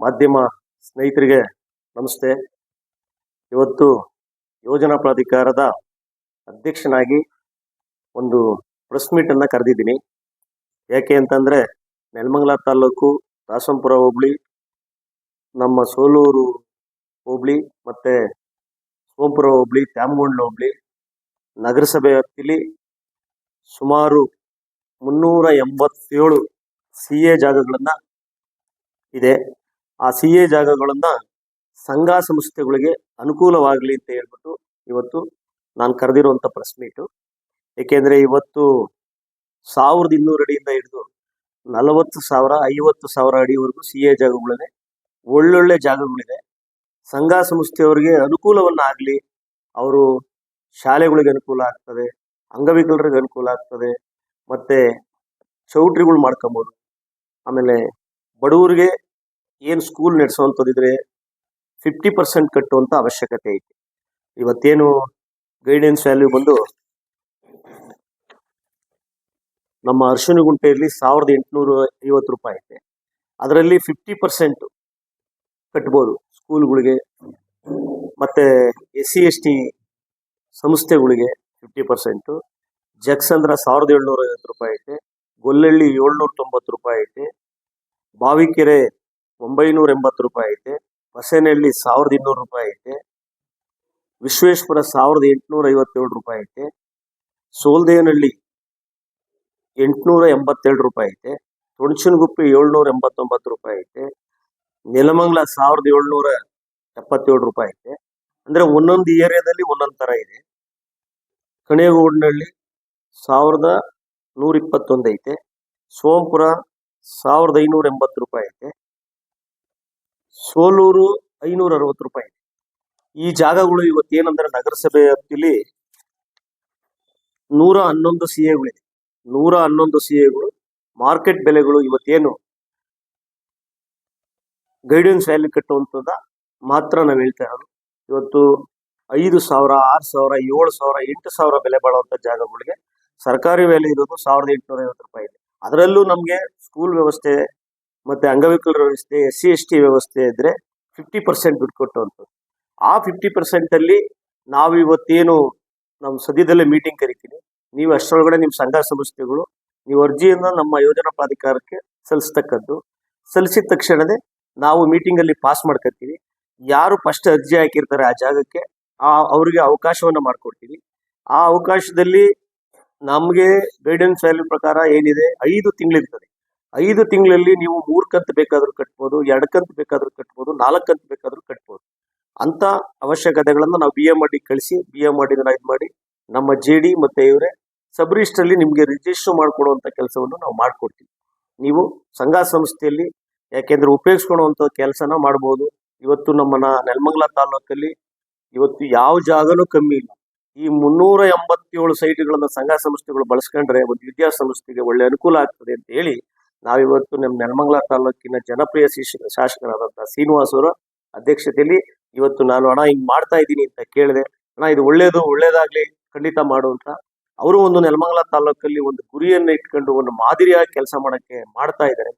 ಮಾಧ್ಯಮ ಸ್ನೇಹಿತರಿಗೆ ನಮಸ್ತೆ. ಇವತ್ತು ಯೋಜನಾ ಪ್ರಾಧಿಕಾರದ ಅಧ್ಯಕ್ಷನಾಗಿ ಒಂದು ಪ್ರೆಸ್ ಮೀಟನ್ನು ಕರೆದಿದ್ದೀನಿ. ಯಾಕೆ ಅಂತಂದರೆ ನೆಲಮಂಗಲ ತಾಲೂಕು ದಾಸಂಪುರ ಹೋಬಳಿ, ನಮ್ಮ ಸೋಲೂರು ಹೋಬಳಿ ಮತ್ತು ಸೋಂಪುರ ಹೋಬಳಿ, ತ್ಯಾಮಗೊಂಡ್ಲ ಹೋಬಳಿ ನಗರಸಭೆ ವ್ಯಾಪ್ತಿಲಿ ಸುಮಾರು ಮುನ್ನೂರ ಎಂಬತ್ತೇಳು ಸಿ ಎ ಜಾಗಗಳನ್ನು ಇದೆ. ಆ ಸಿ ಎ ಜಾಗಗಳನ್ನ ಸಂಘ ಸಂಸ್ಥೆಗಳಿಗೆ ಅನುಕೂಲವಾಗಲಿ ಅಂತ ಹೇಳ್ಬಿಟ್ಟು ಇವತ್ತು ನಾನು ಕರೆದಿರುವಂಥ ಪ್ರೆಸ್ ಮೀಟು ಏಕೆಂದ್ರೆ ಇವತ್ತು ಸಾವಿರದ ಇನ್ನೂರು ಅಡಿಯಿಂದ ಹಿಡಿದು ನಲವತ್ತು ಸಾವಿರ, ಐವತ್ತು ಸಾವಿರ ಅಡಿವರೆಗೂ ಸಿ ಎ ಜಾಗಗಳಿದೆ ಒಳ್ಳೊಳ್ಳೆ ಜಾಗಗಳಿದೆ. ಸಂಘ ಸಂಸ್ಥೆಯವರಿಗೆ ಅನುಕೂಲವನ್ನ ಆಗಲಿ ಅವರು ಶಾಲೆಗಳಿಗೆ ಅನುಕೂಲ ಆಗ್ತದೆ, ಅಂಗವಿಕಲರಿಗೆ ಅನುಕೂಲ ಆಗ್ತದೆ, ಮತ್ತೆ ಚೌಟ್ರಿಗಳು ಮಾಡ್ಕೊಬೋದು. ಆಮೇಲೆ ಬಡವರಿಗೆ ಏನು ಸ್ಕೂಲ್ ನಡೆಸುವಂಥದ್ದಿದ್ರೆ ಫಿಫ್ಟಿ ಪರ್ಸೆಂಟ್ ಕಟ್ಟುವಂಥ ಅವಶ್ಯಕತೆ ಐತೆ. ಇವತ್ತೇನು ಗೈಡೆನ್ಸ್ ವ್ಯಾಲ್ಯೂ ಬಂದು ನಮ್ಮ ಅರ್ಶಿನಗುಂಟೆಯಲ್ಲಿ ಸಾವಿರದ ಎಂಟುನೂರ ಐವತ್ತು ರೂಪಾಯಿ ಐತೆ. ಅದರಲ್ಲಿ ಫಿಫ್ಟಿ ಪರ್ಸೆಂಟ್ ಕಟ್ಬೋದು ಸ್ಕೂಲ್ಗಳಿಗೆ ಮತ್ತು ಎಸ್ ಸಿ ಎಸ್ ಟಿ ಸಂಸ್ಥೆಗಳಿಗೆ ಫಿಫ್ಟಿ ಪರ್ಸೆಂಟು ಜಕ್ಸಂದ್ರ ಸಾವಿರದ ಏಳ್ನೂರ ಐವತ್ತು ರೂಪಾಯಿ ಐತೆ. ಗೊಲ್ಲಳ್ಳಿ ಏಳ್ನೂರ ತೊಂಬತ್ತು ರೂಪಾಯಿ ಐತೆ. ಬಾವಿಕೆರೆ ಒಂಬೈನೂರ ಎಂಬತ್ತು ರೂಪಾಯಿ ಐತೆ. ಹೊಸನಹಳ್ಳಿ ಸಾವಿರದ ಇನ್ನೂರು ರೂಪಾಯಿ ಐತೆ. ವಿಶ್ವೇಶ್ವರ ಸಾವಿರದ ಎಂಟುನೂರ ಐವತ್ತೇಳು ರೂಪಾಯಿ ಐತೆ. ಸೋಲ್ದೇನಹಳ್ಳಿ ಎಂಟುನೂರ ಎಂಬತ್ತೆರಡು ರೂಪಾಯಿ ಐತೆ. ತುಣಚನಗುಪ್ಪಿ ಏಳ್ನೂರ ಎಂಬತ್ತೊಂಬತ್ತು ರೂಪಾಯಿ ಐತೆ. ನೆಲಮಂಗಲ ಸಾವಿರದ ಏಳ್ನೂರ ಎಪ್ಪತ್ತೇಳು ರೂಪಾಯಿ ಐತೆ. ಅಂದರೆ ಒಂದೊಂದು ಏರಿಯಾದಲ್ಲಿ ಒಂದೊಂದು ಥರ ಇದೆ. ಕಣೇಗೌಡನಹಳ್ಳಿ ಸಾವಿರದ ನೂರ ಇಪ್ಪತ್ತೊಂದು ಐತೆ. ಸೋಂಪುರ ಸಾವಿರದ ಐನೂರ ಎಂಬತ್ತು ರೂಪಾಯಿ ಐತೆ. ಸೋಲೂರು ಐನೂರ ಅರವತ್ತು ರೂಪಾಯಿ. ಈ ಜಾಗಗಳು ಇವತ್ತೇನಂದ್ರೆ ನಗರಸಭೆ ವ್ಯಾಪ್ತಿಲಿ ನೂರ ಹನ್ನೊಂದು ಸಿ ಎಗಳಿದೆ ನೂರ ಹನ್ನೊಂದು ಸಿ ಎಗಳು ಮಾರ್ಕೆಟ್ ಬೆಲೆಗಳು ಇವತ್ತೇನು ಗೈಡೆನ್ಸ್ ವ್ಯಾಲ್ಯೂ ಕಟ್ಟುವಂಥದ್ದು ಮಾತ್ರ ನಾವು ಹೇಳ್ತಾ ಇರೋದು. ಇವತ್ತು ಐದು ಸಾವಿರ, ಆರು ಸಾವಿರ, ಏಳು ಸಾವಿರ, ಎಂಟು ಸಾವಿರ ಬೆಲೆ ಬಾಳುವಂಥ ಜಾಗಗಳಿಗೆ ಸರ್ಕಾರಿ ವ್ಯಾಲ್ಯೂ ಇರೋದು ಸಾವಿರದ ಎಂಟುನೂರ ಐವತ್ತು ರೂಪಾಯಿ ಇದೆ. ಅದರಲ್ಲೂ ನಮಗೆ ಸ್ಕೂಲ್ ವ್ಯವಸ್ಥೆ ಮತ್ತೆ ಅಂಗವಿಕಲರ ವ್ಯವಸ್ಥೆ ಎಸ್ ಸಿ ಎಸ್ ಟಿ ವ್ಯವಸ್ಥೆ ಇದ್ರೆ ಫಿಫ್ಟಿ ಪರ್ಸೆಂಟ್ ದುಡ್ಡು ಕೊಟ್ಟುವಂಥದ್ದು ಆ ಫಿಫ್ಟಿ ಪರ್ಸೆಂಟಲ್ಲಿ ನಾವು ಇವತ್ತೇನು ನಮ್ಮ ಸದ್ಯದಲ್ಲೇ ಮೀಟಿಂಗ್ ಕರಿತೀನಿ. ನೀವು ಅಷ್ಟರೊಳಗಡೆ ನಿಮ್ಮ ಸಂಘ ಸಂಸ್ಥೆಗಳು, ನೀವು ಅರ್ಜಿಯನ್ನು ನಮ್ಮ ಯೋಜನಾ ಪ್ರಾಧಿಕಾರಕ್ಕೆ ಸಲ್ಲಿಸ್ತಕ್ಕದ್ದು. ಸಲ್ಲಿಸಿದ ತಕ್ಷಣವೇ ನಾವು ಮೀಟಿಂಗಲ್ಲಿ ಪಾಸ್ ಮಾಡ್ಕೊತೀವಿ ಯಾರು ಫಸ್ಟ್ ಅರ್ಜಿ ಹಾಕಿರ್ತಾರೆ ಆ ಜಾಗಕ್ಕೆ, ಆ ಅವರಿಗೆ ಅವಕಾಶವನ್ನು ಮಾಡಿಕೊಡ್ತೀವಿ. ಆ ಅವಕಾಶದಲ್ಲಿ ನಮಗೆ ಗೈಡೆನ್ಸ್ ವ್ಯಾಲ್ಯೂ ಪ್ರಕಾರ ಏನಿದೆ, ಐದು ತಿಂಗಳಿರ್ತದೆ. ಐದು ತಿಂಗಳಲ್ಲಿ ನೀವು ಮೂರು ಕಂತು ಬೇಕಾದ್ರೂ ಕಟ್ಬೋದು ಎರಡು ಕಂತು ಬೇಕಾದ್ರೂ ಕಟ್ಬೋದು ನಾಲ್ಕು ಕಂತು ಬೇಕಾದ್ರೂ ಕಟ್ಬೋದು. ಅಂತ ಅವಶ್ಯಕತೆಗಳನ್ನು ನಾವು ಬಿ ಎ ಮಾಡಿ ಕಳಿಸಿ ಬಿ ಎ ಮಾಡಿ ಇದು ಮಾಡಿ ನಮ್ಮ ಜೆ ಡಿ ಮತ್ತೆ ಇವರೇ ಸಬ್ ರಿಜಿಸ್ಟ್ರಲ್ಲಿ ನಿಮಗೆ ರಿಜಿಸ್ಟರ್ ಮಾಡಿಕೊಡುವಂಥ ಕೆಲಸವನ್ನು ನಾವು ಮಾಡ್ಕೊಡ್ತೀವಿ. ನೀವು ಸಂಘ ಸಂಸ್ಥೆಯಲ್ಲಿ ಯಾಕೆಂದ್ರೆ ಉಪಯೋಗಿಸ್ಕೊಳ್ಳುವಂಥ ಕೆಲಸನ ಮಾಡ್ಬೋದು. ಇವತ್ತು ನಮ್ಮನ್ನ ನೆಲಮಂಗಲ ತಾಲೂಕಲ್ಲಿ ಇವತ್ತು ಯಾವ ಜಾಗನೂ ಕಮ್ಮಿ ಇಲ್ಲ. ಈ ಮುನ್ನೂರ ಎಂಬತ್ತೇಳು ಸೈಟ್ಗಳನ್ನ ಸಂಘ ಸಂಸ್ಥೆಗಳು ಬಳಸ್ಕೊಂಡ್ರೆ ಒಂದು ವಿದ್ಯಾಸಂಸ್ಥೆಗೆ ಒಳ್ಳೆ ಅನುಕೂಲ ಆಗ್ತದೆ ಅಂತ ಹೇಳಿ ನಾವಿವತ್ತು ನಮ್ಮ ನೆಲಮಂಗಲ ತಾಲೂಕಿನ ಜನಪ್ರಿಯ ಶಾಸಕರಾದಂತಹ ಶ್ರೀನಿವಾಸ್ ಅವರ ಅಧ್ಯಕ್ಷತೆಯಲ್ಲಿ ಇವತ್ತು ನಾನು ಹಣ ಹಿಂಗ್ ಮಾಡ್ತಾ ಇದ್ದೀನಿ ಅಂತ ಕೇಳಿದೆ. ಅಣ್ಣ, ಇದು ಒಳ್ಳೇದು, ಒಳ್ಳೇದಾಗ್ಲಿ, ಖಂಡಿತ ಮಾಡು ಅಂತ. ಅವರು ಒಂದು ನೆಲಮಂಗಲ ತಾಲೂಕಲ್ಲಿ ಒಂದು ಗುರಿಯನ್ನು ಇಟ್ಕೊಂಡು ಒಂದು ಮಾದರಿಯಾಗಿ ಕೆಲಸ ಮಾಡಕ್ಕೆ ಮಾಡ್ತಾ ಇದ್ದಾರೆ.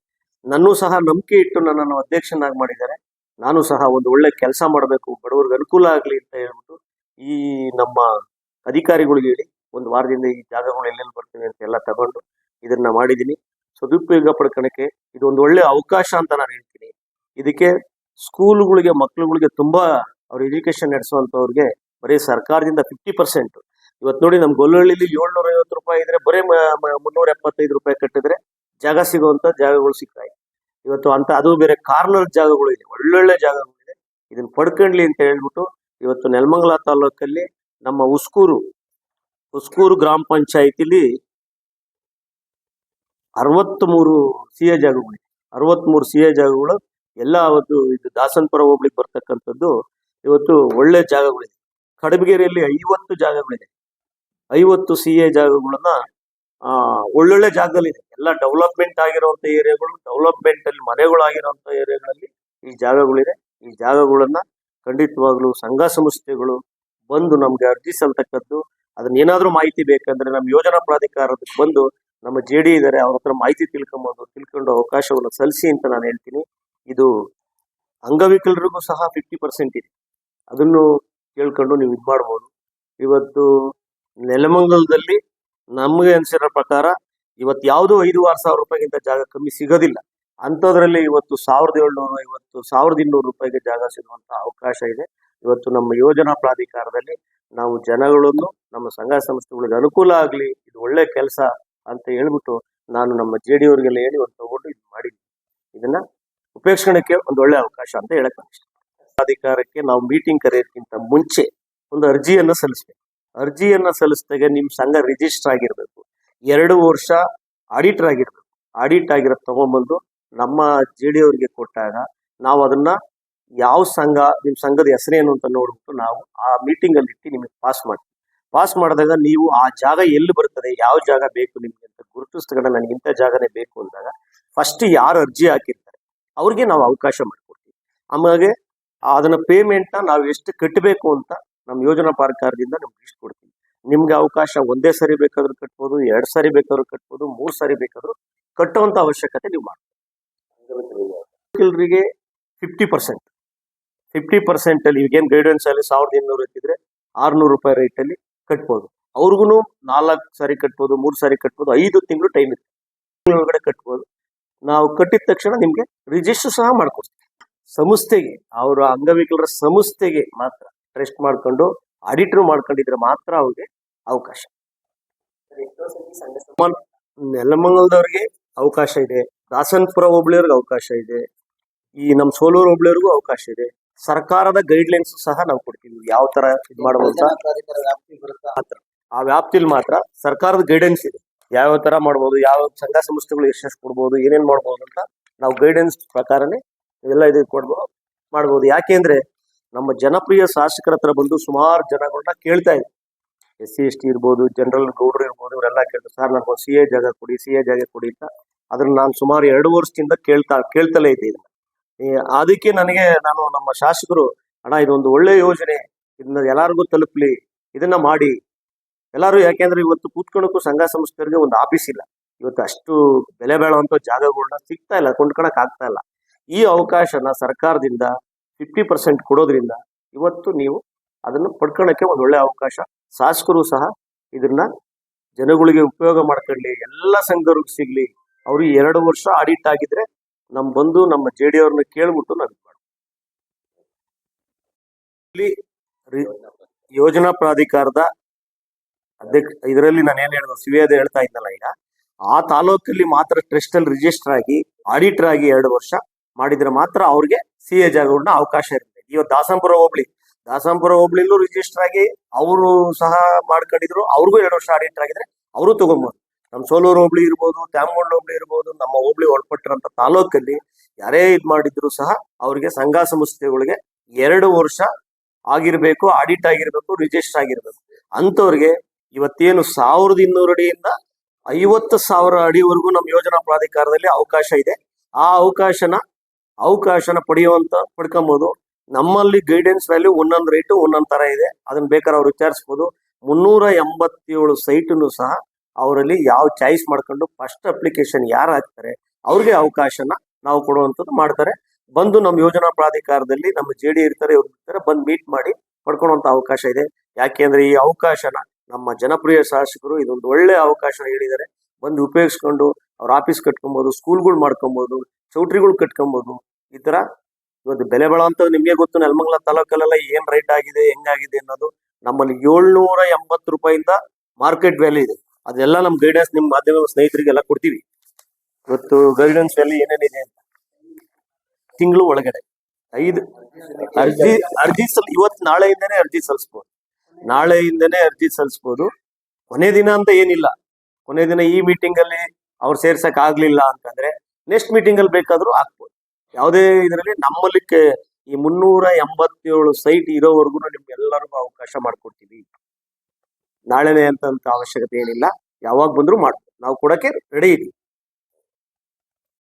ನನ್ನೂ ಸಹ ನಂಬಿಕೆ ಇಟ್ಟು ನನ್ನನ್ನು ಅಧ್ಯಕ್ಷನಾಗಿ ಮಾಡಿದ್ದಾರೆ. ನಾನು ಸಹ ಒಂದು ಒಳ್ಳೆ ಕೆಲಸ ಮಾಡಬೇಕು, ಬಡವರಿಗೆ ಅನುಕೂಲ ಆಗಲಿ ಅಂತ ಹೇಳ್ಬಿಟ್ಟು ಈ ನಮ್ಮ ಅಧಿಕಾರಿಗಳಿಗೆ ಹೇಳಿ ಒಂದು ವಾರದಿಂದ ಈ ಜಾಗಗಳು ಎಲ್ಲೆಲ್ಲಿ ಬರ್ತವೆ ಅಂತ ಎಲ್ಲ ತಗೊಂಡು ಇದನ್ನ ಮಾಡಿದ್ದೀನಿ. ಸದುಪಯೋಗ ಪಡ್ಕೊಳಕ್ಕೆ ಇದೊಂದು ಒಳ್ಳೆ ಅವಕಾಶ ಅಂತ ನಾನು ಹೇಳ್ತೀನಿ. ಇದಕ್ಕೆ ಸ್ಕೂಲ್ಗಳಿಗೆ, ಮಕ್ಳುಗಳಿಗೆ ತುಂಬಾ ಅವ್ರ ಎಜುಕೇಶನ್ ನಡೆಸುವಂತವ್ರಿಗೆ ಬರೀ ಸರ್ಕಾರದಿಂದ ಫಿಫ್ಟಿ ಪರ್ಸೆಂಟ್ ಇವತ್ತು ನೋಡಿ ನಮ್ಮ ಗೊಲ್ಲಹಳ್ಳಿಲಿ ಏಳ್ನೂರ ಐವತ್ತು ರೂಪಾಯಿ ಇದ್ರೆ ಬರೀ ಮುನ್ನೂರ ಎಪ್ಪತ್ತೈದು ರೂಪಾಯಿ ಕಟ್ಟಿದ್ರೆ ಜಾಗ ಸಿಗುವಂತ ಜಾಗಗಳು ಸಿಗ್ತಾ ಇದೆ. ಇವತ್ತು ಅಂತ, ಅದು ಬೇರೆ ಕಾರ್ನರ್ ಜಾಗಗಳು ಇದೆ, ಒಳ್ಳೊಳ್ಳೆ ಜಾಗಗಳಿದೆ ಇದನ್ನ ಪಡ್ಕೊಂಡ್ಲಿ ಅಂತ ಹೇಳ್ಬಿಟ್ಟು ಇವತ್ತು ನೆಲಮಂಗಲ ತಾಲೂಕಲ್ಲಿ ನಮ್ಮ ಉಸ್ಕೂರು ಉಸ್ಕೂರು ಗ್ರಾಮ ಪಂಚಾಯತಿಲಿ ಅರವತ್ಮೂರು ಸಿ ಎ ಜಾಗಗಳಿವೆ ಅರವತ್ಮೂರು ಸಿ ಎ ಜಾಗಗಳು ಎಲ್ಲ ಅವತ್ತು ಇದು ದಾಸನ್ಪುರ ಹೋಗ್ಲಿಕ್ಕೆ ಬರ್ತಕ್ಕಂಥದ್ದು ಇವತ್ತು ಒಳ್ಳೆ ಜಾಗಗಳಿದೆ. ಕಡಬಗೇರಿಯಲ್ಲಿ ಐವತ್ತು ಜಾಗಗಳಿದೆ. ಐವತ್ತು ಸಿ ಎ ಜಾಗಗಳನ್ನ ಒಳ್ಳೊಳ್ಳೆ ಜಾಗದಲ್ಲಿದೆ ಎಲ್ಲ ಡೆವಲಪ್ಮೆಂಟ್ ಆಗಿರುವಂತ ಏರಿಯಾಗಳು ಡೆವಲಪ್ಮೆಂಟ್ ಅಲ್ಲಿ ಮನೆಗಳಾಗಿರುವಂತ ಏರಿಯಾಗಳಲ್ಲಿ ಈ ಜಾಗಗಳಿದೆ. ಈ ಜಾಗಗಳನ್ನ ಖಂಡಿತವಾಗ್ಲೂ ಸಂಘ ಸಂಸ್ಥೆಗಳು ಬಂದು ನಮ್ಗೆ ಅರ್ಜಿ ಸಲ್ತಕ್ಕದ್ದು ಅದನ್ನ ಏನಾದ್ರೂ ಮಾಹಿತಿ ಬೇಕಂದ್ರೆ ನಮ್ಮ ಯೋಜನಾ ಪ್ರಾಧಿಕಾರದಕ್ಕೆ ಬಂದು ನಮ್ಮ ಜೆ ಡಿ ಇದ್ದಾರೆ, ಅವ್ರ ಹತ್ರ ಮಾಹಿತಿ ತಿಳ್ಕೊಬೋದು, ತಿಳ್ಕೊಂಡು ಅವಕಾಶವನ್ನು ಸಲ್ಲಿಸಿ ಅಂತ ನಾನು ಹೇಳ್ತೀನಿ. ಇದು ಅಂಗವಿಕಲರಿಗೂ ಸಹ ಫಿಫ್ಟಿ ಪರ್ಸೆಂಟ್ ಇದೆ. ಅದನ್ನು ಕೇಳ್ಕೊಂಡು ನೀವು ಇದು ಮಾಡ್ಬೋದು. ಇವತ್ತು ನೆಲಮಂಗಲದಲ್ಲಿ ನಮಗೆ ಅನಿಸಿರೋ ಪ್ರಕಾರ ಇವತ್ತು ಯಾವುದೋ ಐದು ಆರು ಸಾವಿರ ರೂಪಾಯಿಗಿಂತ ಜಾಗ ಕಮ್ಮಿ ಸಿಗೋದಿಲ್ಲ. ಅಂಥದ್ರಲ್ಲಿ ಇವತ್ತು ಸಾವಿರದ ಏಳ್ನೂರು, ಇವತ್ತು ಸಾವಿರದ ಇನ್ನೂರು ರೂಪಾಯಿಗೆ ಜಾಗ ಸಿಗುವಂತ ಅವಕಾಶ ಇದೆ. ಇವತ್ತು ನಮ್ಮ ಯೋಜನಾ ಪ್ರಾಧಿಕಾರದಲ್ಲಿ ನಾವು ಜನಗಳನ್ನು, ನಮ್ಮ ಸಂಘ ಸಂಸ್ಥೆಗಳಿಗೆ ಅನುಕೂಲ ಆಗಲಿ, ಇದು ಒಳ್ಳೆ ಕೆಲಸ ಅಂತ ಹೇಳ್ಬಿಟ್ಟು ನಾನು ನಮ್ಮ ಜೆ ಡಿ ಅವ್ರಿಗೆಲ್ಲ ಹೇಳಿ ಒಂದು ತಗೊಂಡು ಇದು ಮಾಡಿದ್ವಿ. ಇದನ್ನ ಉಪೇಕ್ಷಣಕ್ಕೆ ಒಂದು ಒಳ್ಳೆ ಅವಕಾಶ ಅಂತ ಹೇಳಕ್ ಪ್ರಾಧಿಕಾರಕ್ಕೆ ನಾವು ಮೀಟಿಂಗ್ ಕರೆಯೋದಕ್ಕಿಂತ ಮುಂಚೆ ಒಂದು ಅರ್ಜಿಯನ್ನು ಸಲ್ಲಿಸ್ಬೇಕು. ಅರ್ಜಿಯನ್ನು ಸಲ್ಲಿಸಿದಾಗ ನಿಮ್ಮ ಸಂಘ ರಿಜಿಸ್ಟರ್ ಆಗಿರ್ಬೇಕು. ಎರಡು ವರ್ಷ ಆಡಿಟರ್ ಆಗಿರ್ಬೇಕು. ಆಡಿಟ್ ಆಗಿರೋದು ತಗೊಂಡ್ಬಂದು ನಮ್ಮ ಜೆ ಡಿ ಅವ್ರಿಗೆ ಕೊಟ್ಟಾಗ ನಾವು ಅದನ್ನ ಯಾವ ಸಂಘ ನಿಮ್ಮ ಸಂಘದ ಹೆಸರೇನು ಅಂತ ನೋಡ್ಬಿಟ್ಟು ನಾವು ಆ ಮೀಟಿಂಗ್ ಅಲ್ಲಿ ಇಟ್ಟು ನಿಮಗೆ ಪಾಸ್ ಮಾಡ್ತೀವಿ. ಪಾಸ್ ಮಾಡಿದಾಗ ನೀವು ಆ ಜಾಗ ಎಲ್ಲಿ ಬರ್ತದೆ ಯಾವ ಜಾಗ ಬೇಕು ನಿಮ್ಗೆ ಅಂತ ಗುರುತಿಸ್ಕೊಂಡು ನನಗೆ ಇಂಥ ಜಾಗನೇ ಬೇಕು ಅಂದಾಗ ಫಸ್ಟ್ ಯಾರು ಅರ್ಜಿ ಹಾಕಿರ್ತಾರೆ, ಅವ್ರಿಗೆ ನಾವು ಅವಕಾಶ ಮಾಡಿಕೊಡ್ತೀವಿ. ಆಮೇಲೆ ಅದನ್ನ ಪೇಮೆಂಟ್ ನಾವು ಎಷ್ಟು ಕಟ್ಟಬೇಕು ಅಂತ ನಮ್ಮ ಯೋಜನಾ ಪ್ರಕಾರದಿಂದ ನಮ್ಗೆ ಲಿಸ್ಟ್ ಕೊಡ್ತೀವಿ. ನಿಮ್ಗೆ ಅವಕಾಶ ಒಂದೇ ಸರಿ ಬೇಕಾದ್ರೂ ಕಟ್ಬೋದು, ಎರಡು ಸಾರಿ ಬೇಕಾದ್ರೂ ಕಟ್ಬೋದು, ಮೂರು ಸಾರಿ ಬೇಕಾದ್ರೂ ಕಟ್ಟುವಂತ ಅವಶ್ಯಕತೆ ನೀವು ಮಾಡ್ತೀವಿ ಫಿಫ್ಟಿ ಪರ್ಸೆಂಟ್ ಫಿಫ್ಟಿ ಪರ್ಸೆಂಟ್ ಅಲ್ಲಿ ಈಗೇನು ಗೈಡೆನ್ಸ್ ಅಲ್ಲಿ ಸಾವಿರದ ಇನ್ನೂರು ಇಟ್ಟಿದ್ರೆ ಆರ್ನೂರು ರೂಪಾಯಿ ರೇಟ್ ಅಲ್ಲಿ ಕಟ್ಬೋದು. ಅವ್ರಿಗೂ ನಾಲ್ಕು ಸಾರಿ ಕಟ್ಬೋದು, ಮೂರು ಸಾರಿ ಕಟ್ಬೋದು, ಐದು ತಿಂಗಳು ಟೈಮ್ ಇದೆ ಒಳಗಡೆ ಕಟ್ಬೋದು. ನಾವು ಕಟ್ಟಿದ ತಕ್ಷಣ ನಿಮಗೆ ರಿಜಿಸ್ಟರ್ ಸಹ ಮಾಡ್ಕೊಡ್ತೀವಿ. ಸಂಸ್ಥೆಗೆ, ಅವರ ಅಂಗವಿಕಲರ ಸಂಸ್ಥೆಗೆ ಮಾತ್ರ ಟ್ರೆಸ್ಟ್ ಮಾಡ್ಕೊಂಡು ಆಡಿಟರ್ ಮಾಡ್ಕೊಂಡಿದ್ರೆ ಮಾತ್ರ ಅವ್ರಿಗೆ ಅವಕಾಶ. ನೆಲಮಂಗಲದವ್ರಿಗೆ ಅವಕಾಶ ಇದೆ. ದಾಸನ್ಪುರ ಹೋಬಳಿಯವ್ರಿಗೆ ಅವಕಾಶ ಇದೆ. ಈ ನಮ್ಮ ಸೋಲೂರು ಹೋಬಳಿಯವ್ರಿಗೂ ಅವಕಾಶ ಇದೆ. ಸರ್ಕಾರದ ಗೈಡ್ಲೈನ್ಸ್ ಸಹ ನಾವು ಕೊಡ್ತೀವಿ. ಯಾವ ತರ ಇದು ಮಾಡಬಹುದು ಮಾತ್ರ ಆ ವ್ಯಾಪ್ತಿಲಿ ಮಾತ್ರ ಸರ್ಕಾರದ ಗೈಡೆನ್ಸ್ ಇದೆ. ಯಾವ ತರ ಮಾಡಬಹುದು ಯಾವ ಸಂಘ ಸಂಸ್ಥೆಗಳು ಎಷ್ಟೆಷ್ಟು ಕೊಡ್ಬೋದು, ಏನೇನ್ ಮಾಡ್ಬೋದು ಅಂತ ನಾವು ಗೈಡೆನ್ಸ್ ಪ್ರಕಾರನೇ ಇವೆಲ್ಲ ಇದು ಕೊಡ್ಬೋದು ಮಾಡ್ಬೋದು. ಯಾಕೆಂದ್ರೆ ನಮ್ಮ ಜನಪ್ರಿಯ ಶಾಸಕರ ಹತ್ರ ಬಂದು ಸುಮಾರು ಜನಗಳನ್ನ ಕೇಳ್ತಾ ಇದೆ ಎಸ್ ಸಿ ಎಸ್ ಟಿ ಇರ್ಬೋದು, ಜನರಲ್ ಗೌಡ್ರು ಇರ್ಬೋದು, ಇವರೆಲ್ಲ ಕೇಳ್ತಾರೆ, ಸರ್ ನನಗೊಂದು ಸಿ ಎ ಜಾಗ ಕೊಡಿ, ಸಿ ಎ ಜಾಗ ಕೊಡಿ ಅಂತ. ಅದನ್ನ ನಾನು ಸುಮಾರು ಎರಡು ವರ್ಷದಿಂದ ಕೇಳ್ತಾ, ಕೇಳ್ತಲೇ ಇದ್ದೆ ಇದನ್ನ. ಅದಕ್ಕೆ ನನಗೆ ನಾನು ನಮ್ಮ ಶಾಸಕರು, ಅಣ್ಣ, ಇದೊಂದು ಒಳ್ಳೆ ಯೋಜನೆ. ಇದನ್ನ ಎಲ್ಲರಿಗೂ ತಲುಪಲಿ. ಇದನ್ನ ಮಾಡಿ. ಎಲ್ಲರೂ ಯಾಕೆಂದ್ರೆ ಇವತ್ತು ಕೂತ್ಕೊಳ್ಳೋಕ್ಕೂ ಸಂಘ ಸಂಸ್ಥೆಗಳಿಗೆ ಒಂದು ಆಫೀಸ್ ಇಲ್ಲ. ಇವತ್ತು ಅಷ್ಟು ಬೆಲೆ ಬಾಳುವಂತ ಜಾಗಗಳನ್ನ ಸಿಗ್ತಾ ಇಲ್ಲ ಕೊಂಡ್ಕೊಳಕ್ ಆಗ್ತಾ ಇಲ್ಲ. ಈ ಅವಕಾಶನ ಸರ್ಕಾರದಿಂದ ಫಿಫ್ಟಿ ಪರ್ಸೆಂಟ್ ಕೊಡೋದ್ರಿಂದ ಇವತ್ತು ನೀವು ಅದನ್ನು ಪಡ್ಕೊಳಕ್ಕೆ ಒಂದು ಒಳ್ಳೆ ಅವಕಾಶ. ಶಾಸಕರು ಸಹ ಇದನ್ನ ಜನಗಳಿಗೆ ಉಪಯೋಗ ಮಾಡ್ಕೊಳ್ಳಿ. ಎಲ್ಲ ಸಂಘರು ಸಿಗ್ಲಿ. ಅವ್ರಿಗೆ ಎರಡು ವರ್ಷ ಆಡಿಟ್ ಆಗಿದ್ರೆ ನಮ್ ಬಂದು ನಮ್ಮ ಜೆ ಡಿ ಅವ್ರನ್ನ ಕೇಳ್ಬಿಟ್ಟು ನಾವು. ಇಲ್ಲಿ ಯೋಜನಾ ಪ್ರಾಧಿಕಾರದ ಅಧ್ಯಕ್ಷ, ಇದರಲ್ಲಿ ನಾನು ಏನ್ ಹೇಳಿದ್ರು ಸಿವಿಯಾದ ಹೇಳ್ತಾ ಇದ್ನಲ್ಲ ಈಗ. ಆ ತಾಲೂಕಲ್ಲಿ ಮಾತ್ರ ಟ್ರಸ್ಟ್ ಅಲ್ಲಿ ರಿಜಿಸ್ಟರ್ ಆಗಿ ಆಡಿಟರ್ ಆಗಿ ಎರಡು ವರ್ಷ ಮಾಡಿದ್ರೆ ಮಾತ್ರ ಅವ್ರಿಗೆ ಸಿ ಎ ಜಾಗಗಳನ್ನ ಅವಕಾಶ ಇರುತ್ತೆ. ಇವತ್ತು ದಾಸಂಪುರ ಹೋಬ್ಳಿ, ದಾಸಂಪುರ ಹೋಬಳಿಲೂ ರಿಜಿಸ್ಟರ್ ಆಗಿ, ಅವರು ಸಹ ಮಾಡ್ಕೊಂಡಿದ್ರು, ಅವ್ರಿಗೂ ಎರಡು ವರ್ಷ ಆಡಿಟರ್ ಆಗಿದ್ರೆ, ಅವರು ತಗೊಬೋದು. ನಮ್ಮ ಸೋಲೂರು ಹೋಬಳಿ ಇರ್ಬೋದು, ತ್ಯಾಮಗೊಂಡ್ ಹೋಬಳಿ ಇರ್ಬೋದು, ನಮ್ಮ ಹೋಬಳಿ ಒಳಪಟ್ಟಿರಂತ ತಾಲೂಕಲ್ಲಿ ಯಾರೇ ಇದ್ ಮಾಡಿದ್ರು ಸಹ ಅವ್ರಿಗೆ ಸಂಘ ಸಂಸ್ಥೆಗಳಿಗೆ ಎರಡು ವರ್ಷ ಆಗಿರ್ಬೇಕು, ಆಡಿಟ್ ಆಗಿರ್ಬೇಕು, ರಿಜಿಸ್ಟರ್ ಆಗಿರ್ಬೇಕು. ಅಂತವ್ರಿಗೆ ಇವತ್ತೇನು ಸಾವಿರದ ಇನ್ನೂರು ಅಡಿಯಿಂದ ಐವತ್ತು ಸಾವಿರ ಅಡಿವರೆಗೂ ನಮ್ಮ ಯೋಜನಾ ಪ್ರಾಧಿಕಾರದಲ್ಲಿ ಅವಕಾಶ ಇದೆ. ಆ ಅವಕಾಶನ ಅವಕಾಶನ ಪಡೆಯುವಂತ ಪಡ್ಕೊಬಹುದು ನಮ್ಮಲ್ಲಿ ಗೈಡೆನ್ಸ್ ವ್ಯಾಲ್ಯೂ ಒಂದೊಂದು ರೇಟು ಒಂದೊಂದು ತರ ಇದೆ. ಅದನ್ನ ಬೇಕಾದ್ರೆ ಅವ್ರು ವಿಚಾರಿಸ್ಬೋದು. ಮುನ್ನೂರ ಎಂಬತ್ತೇಳು ಸೈಟನ್ನು ಸಹ ಅವರಲ್ಲಿ ಯಾವ ಚಾಯ್ಸ್ ಮಾಡ್ಕೊಂಡು ಫಸ್ಟ್ ಅಪ್ಲಿಕೇಶನ್ ಯಾರು ಹಾಕ್ತಾರೆ, ಅವ್ರಿಗೆ ಅವಕಾಶನ ನಾವು ಕೊಡುವಂಥದ್ದು ಮಾಡ್ತಾರೆ. ಬಂದು ನಮ್ಮ ಯೋಜನಾ ಪ್ರಾಧಿಕಾರದಲ್ಲಿ ನಮ್ಮ ಜೆ ಡಿ ಇರ್ತಾರೆ, ಇವ್ರು ಇರ್ತಾರೆ, ಬಂದು ಮೀಟ್ ಮಾಡಿ ಪಡ್ಕೊಳ್ಳುವಂಥ ಅವಕಾಶ ಇದೆ. ಯಾಕೆಂದ್ರೆ ಈ ಅವಕಾಶನ ನಮ್ಮ ಜನಪ್ರಿಯ ಶಾಸಕರು ಇದೊಂದು ಒಳ್ಳೆ ಅವಕಾಶ ಹೇಳಿದ್ದಾರೆ. ಬಂದು ಉಪಯೋಗಿಸ್ಕೊಂಡು ಅವ್ರ ಆಫೀಸ್ ಕಟ್ಕೊಬೋದು ಸ್ಕೂಲ್ಗಳು ಮಾಡ್ಕೊಬೋದು, ಚೌಟ್ರಿಗಳು ಕಟ್ಕೊಬೋದು, ಈ ಥರ ಇವತ್ತು ಬೆಲೆ ಬಾಳಂತ ನಿಮಗೆ ಗೊತ್ತು, ನೆಲಮಂಗಲ ತಾಲೂಕಲ್ಲೆಲ್ಲ ಏನು ರೇಟ್ ಆಗಿದೆ, ಹೆಂಗಾಗಿದೆ ಅನ್ನೋದು. ನಮ್ಮಲ್ಲಿ ಏಳ್ನೂರ ಎಂಬತ್ತು ರೂಪಾಯಿಂದ ಮಾರ್ಕೆಟ್ ವ್ಯಾಲ್ಯೂ ಇದೆ. ಅದೆಲ್ಲ ನಮ್ ಗೈಡೆನ್ಸ್ ನಿಮ್ ಮಾಧ್ಯಮ ಸ್ನೇಹಿತರಿಗೆಲ್ಲ ಕೊಡ್ತೀವಿ. ಇವತ್ತು ಗೈಡೆನ್ಸ್ ಅಲ್ಲಿ ಏನೇನಿದೆ ಅಂತ. ತಿಂಗಳು ಒಳಗಡೆ. ಐದು ಅರ್ಜಿ ಅರ್ಜಿ ಸಲ್ ಇವತ್ತು ನಾಳೆಯಿಂದನೇ ಅರ್ಜಿ ಸಲ್ಲಿಸ್ಬೋದು. ನಾಳೆಯಿಂದನೇ ಅರ್ಜಿ ಸಲ್ಲಿಸ್ಬೋದು. ಕೊನೆ ದಿನ ಅಂತ ಏನಿಲ್ಲ. ಕೊನೆ ದಿನ ಈ ಮೀಟಿಂಗ್ ಅಲ್ಲಿ ಅವ್ರು ಸೇರ್ಸಕ್ ಆಗ್ಲಿಲ್ಲ ಅಂತಂದ್ರೆ ನೆಕ್ಸ್ಟ್ ಮೀಟಿಂಗ್ ಅಲ್ಲಿ ಬೇಕಾದ್ರೂ ಹಾಕ್ಬೋದು. ಯಾವುದೇ ಇದರಲ್ಲಿ ನಮ್ಮಲ್ಲಿ ಈ ಮುನ್ನೂರ ಎಂಬತ್ತೇಳು ಸೈಟ್ ಇರೋವರೆಗೂ ನಿಮ್ಗೆಲ್ಲರಿಗೂ ಅವಕಾಶ ಮಾಡ್ಕೊಡ್ತೀವಿ. ನಾಳೆನೆ ಅಂತ ಅವಶ್ಯಕತೆ ಏನಿಲ್ಲ. ಯಾವಾಗ ಬಂದ್ರು ಮಾಡ್ಬೋದು. ನಾವು ಕೊಡಕ್ಕೆ ರೆಡಿ ಇದೀವಿ.